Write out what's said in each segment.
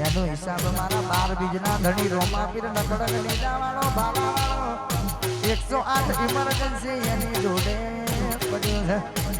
એનો હિસાબ મારા બાર બીજના ધણી રોમા પીર નકડક લીધાવાળો ભાલાવાળો એકસો આઠ ઇમરજન્સી એની જોડે પડ્યું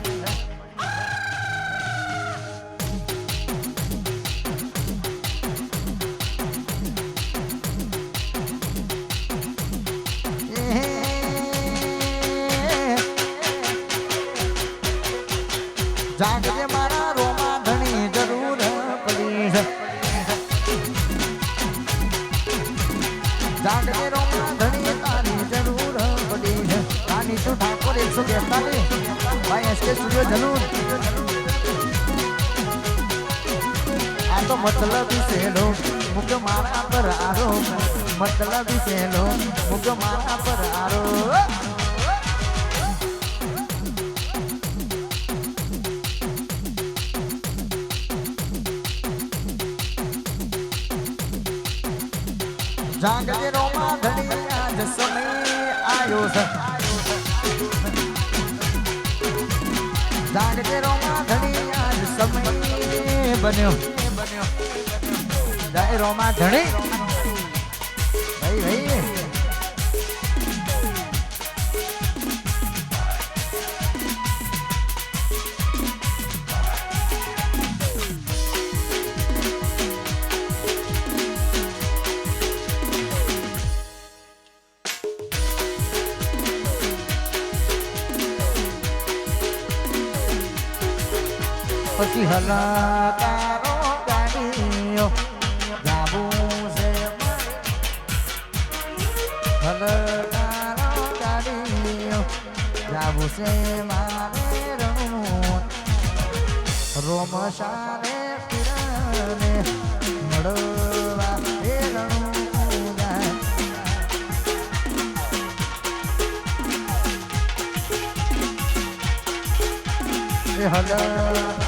જાગજે રોમા ધણી તારી જરૂર પડી છે. રાની તું ઠાકોર એકસો બેતાલીસ. ભાઈ, એસકે સ્ટુડિયો જનૂર આ તો મતલબ મારા પર આરો મતલબ સેલો મુક મારા પર આરો જાગજે રોમા ધણી આજ સમય આયો છે. જાગજે રોમા ધણી આજ સમય બન્યો. જય ધણી પછી હલાકારો ગાડીઓ ગાવું છે. હલકારો ગાડીઓ ગાવું છે મારે રણું રોમ સારે પીરને મળવા એ જાય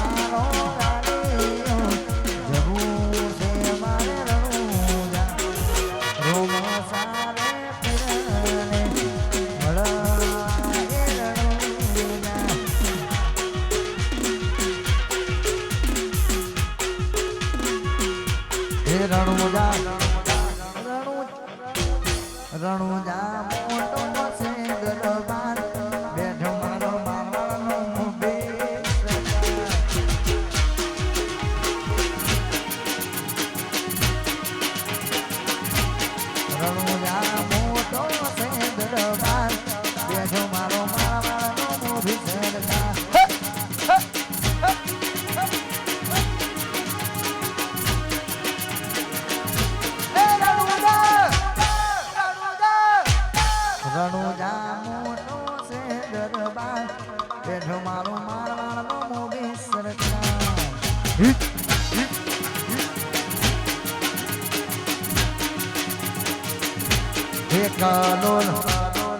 એક કાલોલ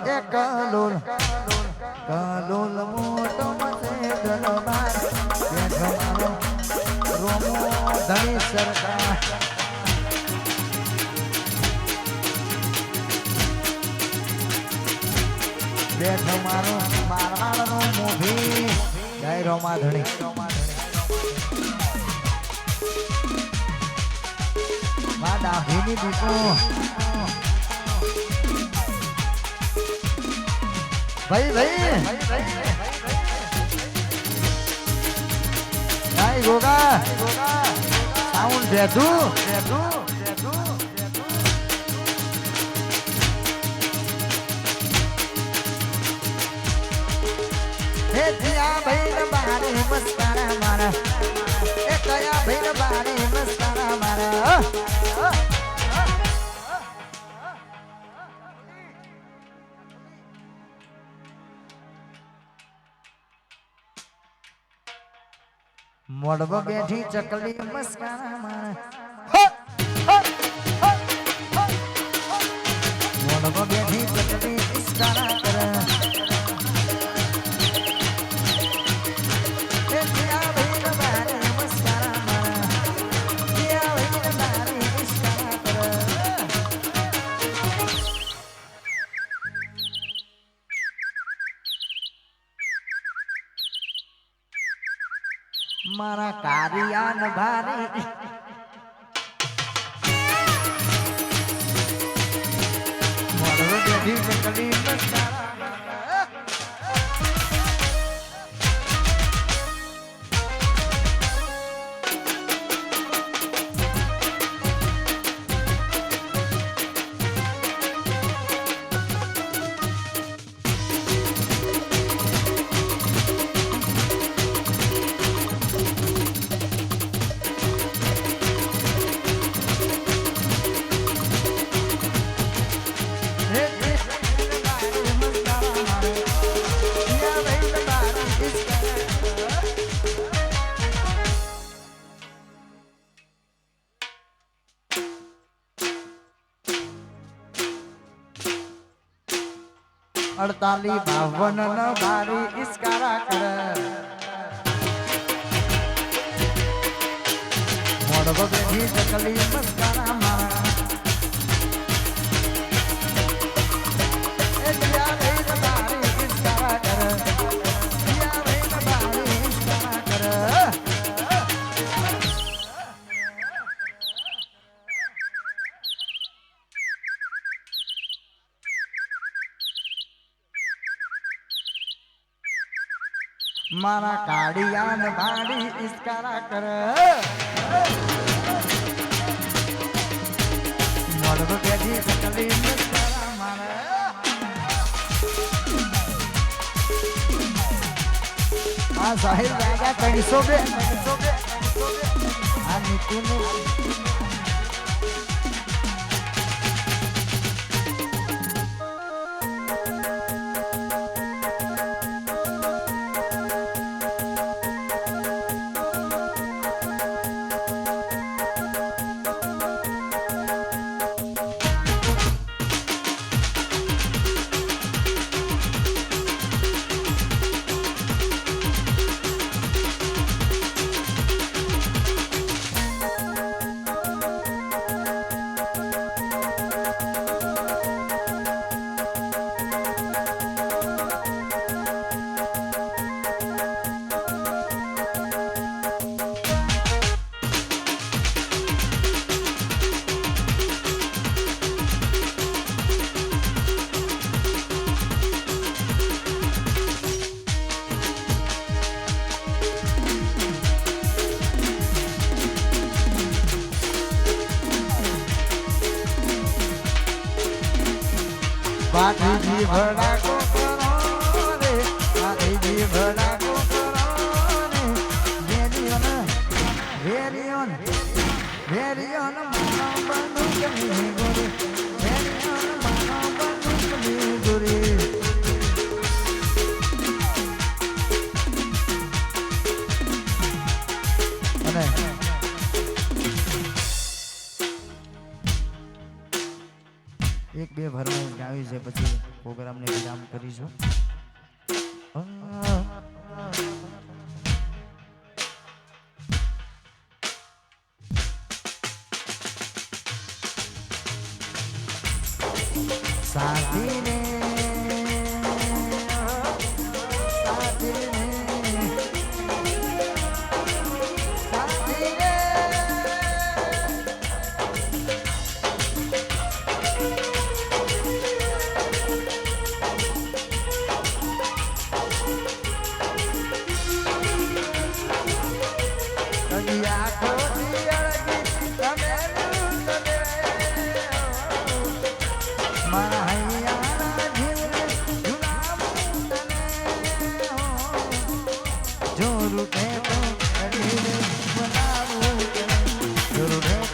એક કાલોલ કાલોલ મોટો મને દરબાર બેઠો ગમારો રોમો ધણી સરકાર. બેઠો મારો મારવાડનો મોભી. જય રોમા ધણી. મા ડાભીની દીકો ભાઈ ભાઈ. જય ગોગા. સાઉન્ડ ભેધું હે જીયા ભાઈ ને બારે મસ્કારા મોડબ બેઠી ચકલી મસ્કારા મારા કારિયાન ભારી. મરવ બેઠી પકડી અડતાલી બાવન બારી ઇસ્કારા કર મોડવો બેઠી ચકલી મસ્કારા મારા કાળિયા ભાડી ઇસ્કારા કર. મળવો બેઠી સકલી ઇસ્કારા મારે. આ સાહેબ રાજા ત્રણસો બે ત્રણસો બે આ Mà 来 말이죠. 아... 사디네. 사디네. રૂઠે તો બનાવું રૂઠે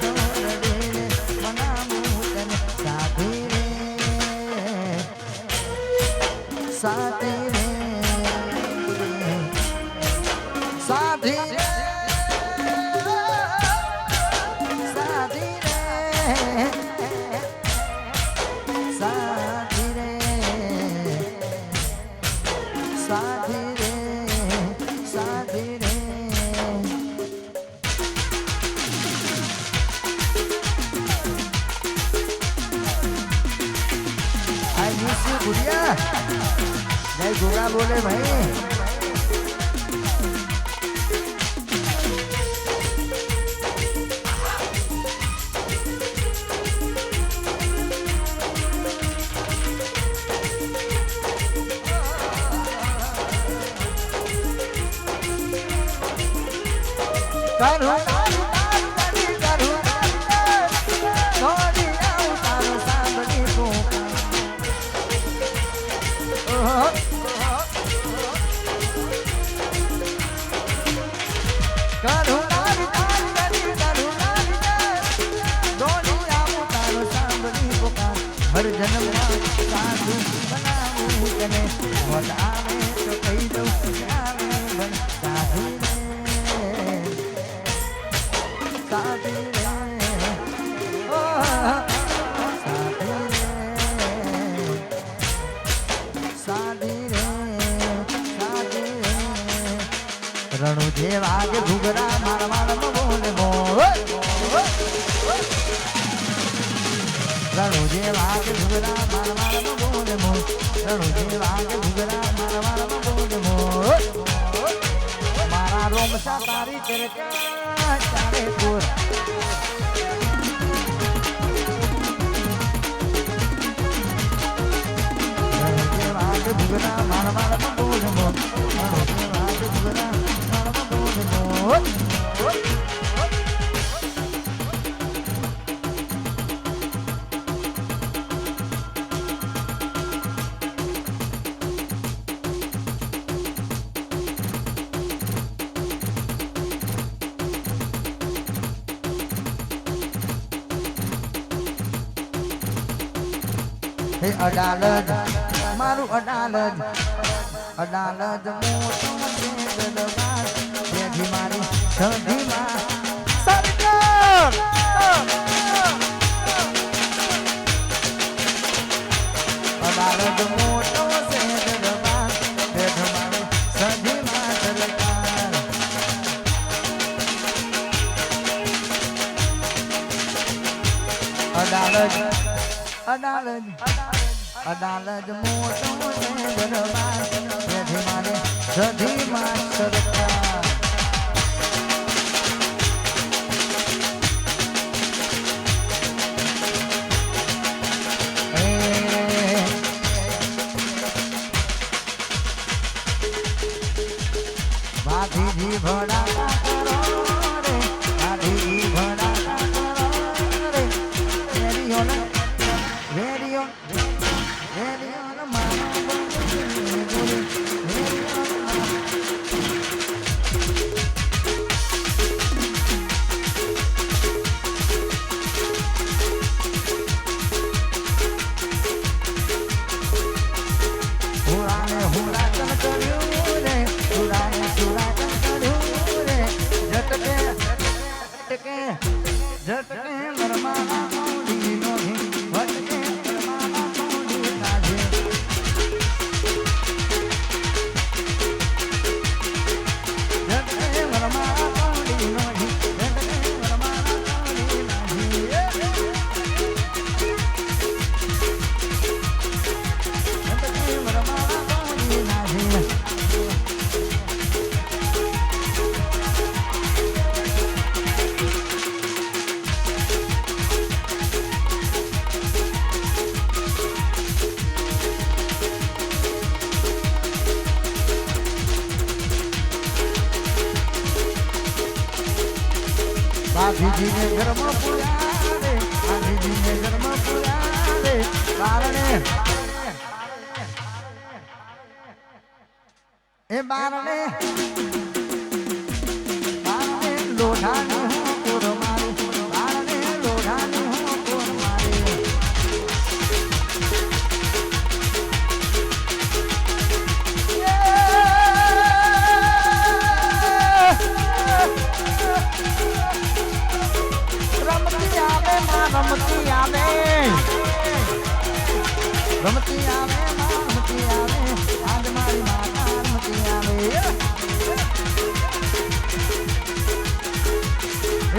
ગુડિયા જય ગોગા બોલે ભાઈ Got it. જે વાગે ઘુઘરા માર માર. બોલે મો રણુ જે વાગે ઘુઘરા માર માર. બોલે મો રણુ જે વાગે ઘુઘરા માર માર બોલે મો મારા રોમ સા તારી ચરચા ચારે મો મારું મોટું છે ગદવાસ જે મારી સધીમાં સરકાર અડાલજ મોટો છે ગદવાસ જેથી મારી સધીમાં સરકાર અડાલજ અડાલજ અડાલજ મોટો દરબાર. જેથી મારે સધીમાં સરકાર એ બારણે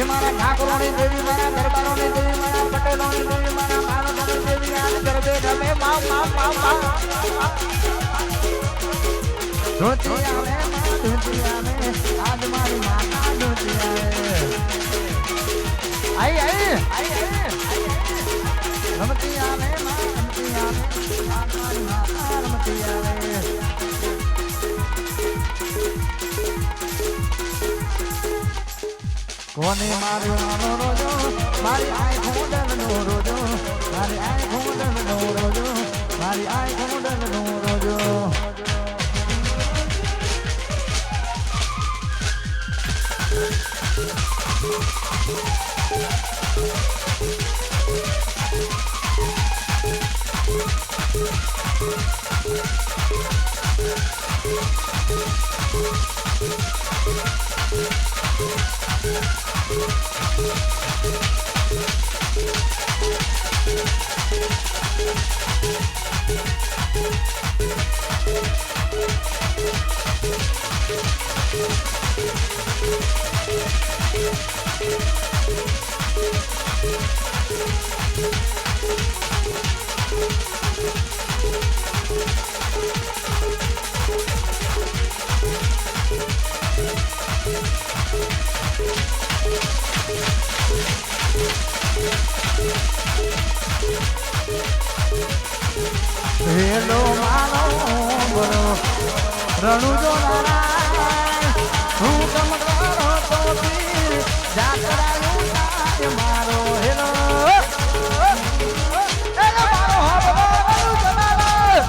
મારી ઠાકોરોની દેવી મારા દરબારોની દેવી મારા પટેલોની દેવી મારા માનવોની દેવી આજ ગરબે રમે માવ માવ માવ માવ ધોતી આવે માં આવે આજ મારી માતા ધોતી આવે આઈ આઈ આઈ આઈ રમતી માં આજ મારી માતા રમતી આવે કોને માર્યો આનો રોજો મારી આંખ મુંડલનો રોજો મારી આંખ મુંડલનો રોજો મારી આંખ Thank you. હેલો માનો બરો રણુ જો હું કમ તો પીર મારો હેલો. હેલો મારો હો રણુ જો નારાય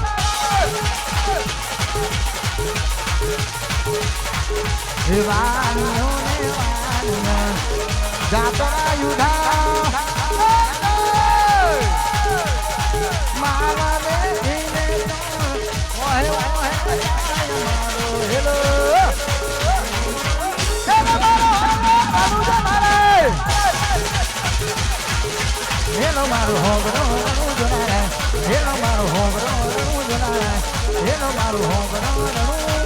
વાણીઓ ને વાણીઓ જાતરાયું ધા મારા દેખીને તો ઓહે ઓહે મારો હેલો હેલો મારો મારું જનારે હેલો મારો હોગરો રણુ જનારે હેલો મારો